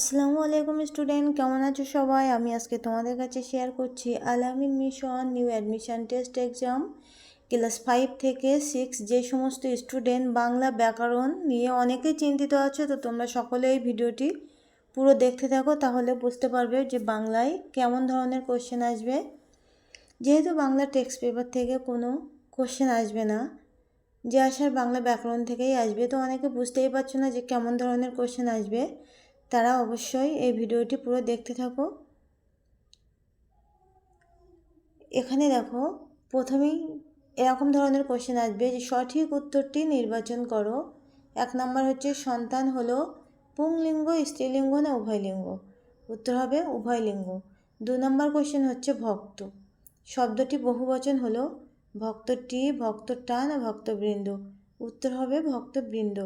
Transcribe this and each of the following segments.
আসসালামু আলাইকুম স্টুডেন্ট, কেমন আছো সবাই? আমি আজকে তোমাদের কাছে শেয়ার করছি Alamin mission new admission test exam class five থেকে সিক্স যে সমস্ত স্টুডেন্ট বাংলা ব্যাকরণ নিয়ে অনেকেই চিন্তিত আছো, তো তোমরা সকলে এই ভিডিওটি পুরো দেখতে থাকো, তাহলে বুঝতে পারবে যে বাংলায় কেমন ধরনের কোশ্চেন আসবে। যেহেতু বাংলা টেক্সট পেপার থেকে কোনো কোশ্চেন আসবে না, যে আসার বাংলা ব্যাকরণ থেকেই আসবে, তো অনেকে বুঝতেই পারছ না যে কেমন ধরনের কোশ্চেন আসবে। তারা অবশ্যই এই ভিডিওটি পুরো দেখতে থাকো। এখানে দেখো, প্রথমেই এরকম ধরনের কোশ্চেন আসবে যে, সঠিক উত্তরটি নির্বাচন করো। এক নম্বর হচ্ছে, সন্তান হলো পুংলিঙ্গ, স্ত্রীলিঙ্গ না উভয় লিঙ্গ উত্তর হবে উভয় লিঙ্গ দু নম্বর কোশ্চেন হচ্ছে ভক্ত। শব্দটি বহুবচন হলো, ভক্তটি ভক্তটা না ভক্তবৃন্দ? উত্তর হবে ভক্তবৃন্দ।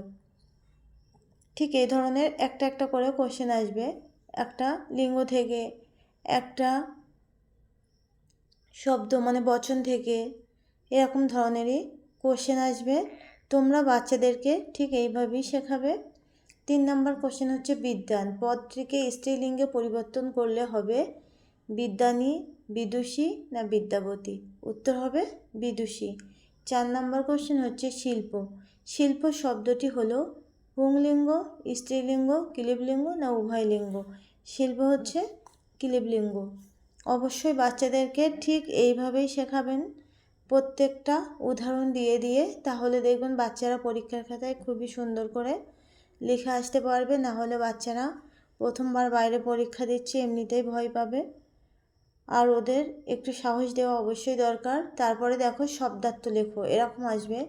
ঠিক এই ধরনের একটা একটা করে কোশ্চেন আসবে। একটা লিঙ্গ থেকে, একটা শব্দ মানে বচন থেকে, এরকম ধরনেরই কোশ্চেন আসবে। তোমরা বাচ্চাদেরকে ঠিক এইভাবেই শেখাবে। তিন নম্বর কোশ্চেন হচ্ছে বিদ্যান। পদটিকে স্ত্রীলিঙ্গে পরিবর্তন করলে হবে বিদ্যানী, বিদুষী না বিদ্যাবতী? উত্তর হবে বিদুষী। চার নম্বর কোশ্চেন হচ্ছে শিল্প। শিল্প শব্দটি হলো পুংলিঙ্গ, স্ত্রীলিঙ্গ কিলিবলিঙ্গ না উভয় লিঙ্গ শিল্প হচ্ছে কিলিবলিঙ্গ অবশ্যই বাচ্চাদেরকে ঠিক এইভাবেই শেখাবেন। প্রত্যেকটা উদাহরণ দিয়ে দিয়ে তাহলে দেখবেন বাচ্চারা পরীক্ষার খাতায় খুবই সুন্দর করে লিখে আসতে পারবে। না হলে বাচ্চারা প্রথমবার বাইরে পরীক্ষা দিচ্ছে, এমনিতেই ভয় পাবে। আর ওদের একটু সাহস দেওয়া অবশ্যই দরকার। তারপরে দেখো শব্দার্থ লেখো, এরকম আসবে।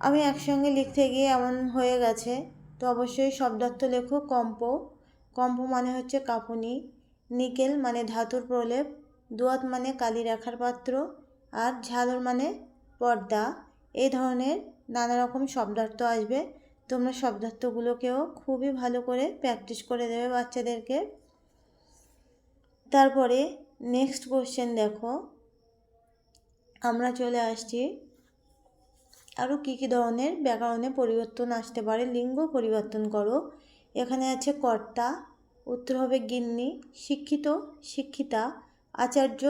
আমি একসঙ্গে লিখতে গিয়ে এমন হয়ে গেছে। তো অবশ্যই শব্দার্থ লেখো, কম্প। কম্প মানে হচ্ছে কাঁপুনি, নিকেল মানে ধাতুর প্রলেপ, দুয়াত মানে কালি রাখার পাত্র, আর ঝালর মানে পর্দা। এই ধরনের নানা রকম শব্দার্থ আসবে। তোমরা শব্দার্থগুলোকেও খুবই ভালো করে প্র্যাকটিস করে দেবে বাচ্চাদেরকে। তারপরে নেক্সট কোশ্চেন দেখো। আমরা চলে আসছি আরও কী কী ধরনের ব্যাকরণে পরিবর্তন আসতে পারে? লিঙ্গ পরিবর্তন করো। এখানে আছে কর্তা, উত্তর হবে গিন্নি, শিক্ষিত, শিক্ষিতা, আচার্য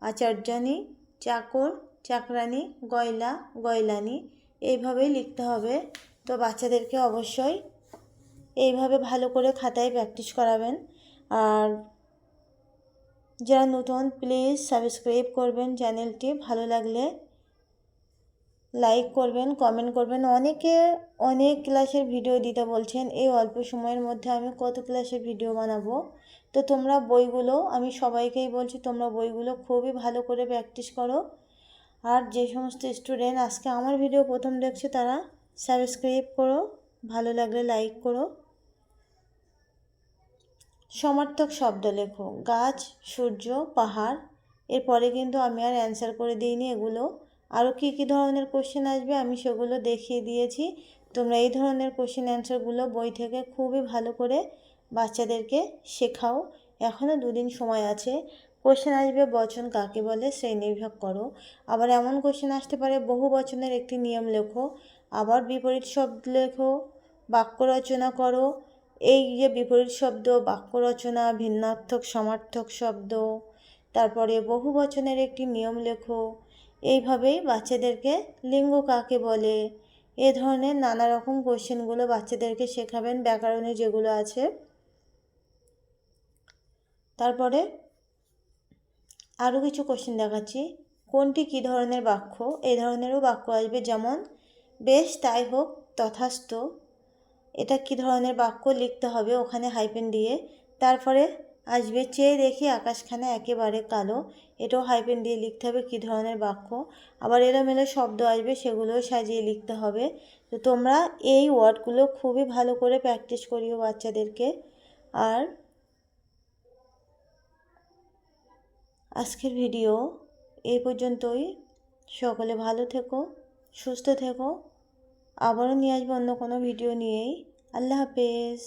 আচার্যানী চাকর চাকরানি গয়লা, গয়লানি। এইভাবেই লিখতে হবে। তো বাচ্চাদেরকে অবশ্যই এইভাবে ভালো করে খাতায় প্র্যাকটিস করাবেন। আর যারা নতুন প্লিজ সাবস্ক্রাইব করবেন চ্যানেলটি। ভালো লাগলে লাইক করবেন কমেন্ট করবেন। অনেকে অনেক ক্লাসের ভিডিও দিতে বলছেন, এই অল্প সময়ের মধ্যে আমি কত ক্লাসের ভিডিও বানাবো? তো তোমরা বইগুলো, আমি সবাইকেই বলছি, তোমরা বইগুলো খুবই ভালো করে প্র্যাকটিস করো। আর যে সমস্ত স্টুডেন্ট আজকে আমার ভিডিও প্রথম দেখছে, তারা সাবস্ক্রাইব করো, ভালো লাগলে লাইক করো। সমার্থক শব্দ লেখো, গাছ, সূর্য, পাহাড়, এরপরে কিন্তু আমি আর অ্যান্সার করে দিইনি এগুলো। আরও কী কী ধরনের কোশ্চেন আসবে আমি সেগুলো দেখিয়ে দিয়েছি। তোমরা এই ধরনের কোশ্চেন অ্যান্সারগুলো বই থেকে খুবই ভালো করে বাচ্চাদেরকে শেখাও। এখনও দুদিন সময় আছে। কোশ্চেন আসবে বচন কাকে বলে সেই নির্ভর করো। আবার এমন কোশ্চেন আসতে পারে, বহু বচনের একটি নিয়ম লেখো, আবার বিপরীত শব্দ লেখো, বাক্য রচনা করো। এই যে বিপরীত শব্দ, বাক্য রচনা, ভিন্নার্থক, সমার্থক শব্দ, তারপরে বহু বচনের একটি নিয়ম লেখো। এইভাবেই বাচ্চাদেরকে লিঙ্গ কাকে বলে? এ ধরনের নানা রকম কোশ্চেনগুলো বাচ্চাদেরকে শেখাবেন ব্যাকরণে যেগুলো আছে। তারপরে আরও কিছু কোশ্চেন দেখাচ্ছি। কোনটি কী ধরনের বাক্য? এই ধরনেরও বাক্য আসবে যেমন, বেশ, তাই হোক তথাস্থ এটা কী ধরনের বাক্য লিখতে হবে ওখানে হাইপেন দিয়ে? তারপরে আসবে। চেয়ে দেখি আকাশখানা একেবারে কালো। এটাও হাইপেন দিয়ে লিখতে হবে কী ধরনের বাক্য। আবার এলোমেলো শব্দ আসবে, সেগুলোও সাজিয়ে লিখতে হবে। তো তোমরা এই ওয়ার্ডগুলো খুবই ভালো করে প্র্যাকটিস করিও বাচ্চাদেরকে। আর আজকের ভিডিও এই পর্যন্তই। সকলে ভালো থেকো, সুস্থ থেকো। আবারও নিয়ে আসব অন্য কোনো ভিডিও নিয়েই। আল্লাহ হাফেজ।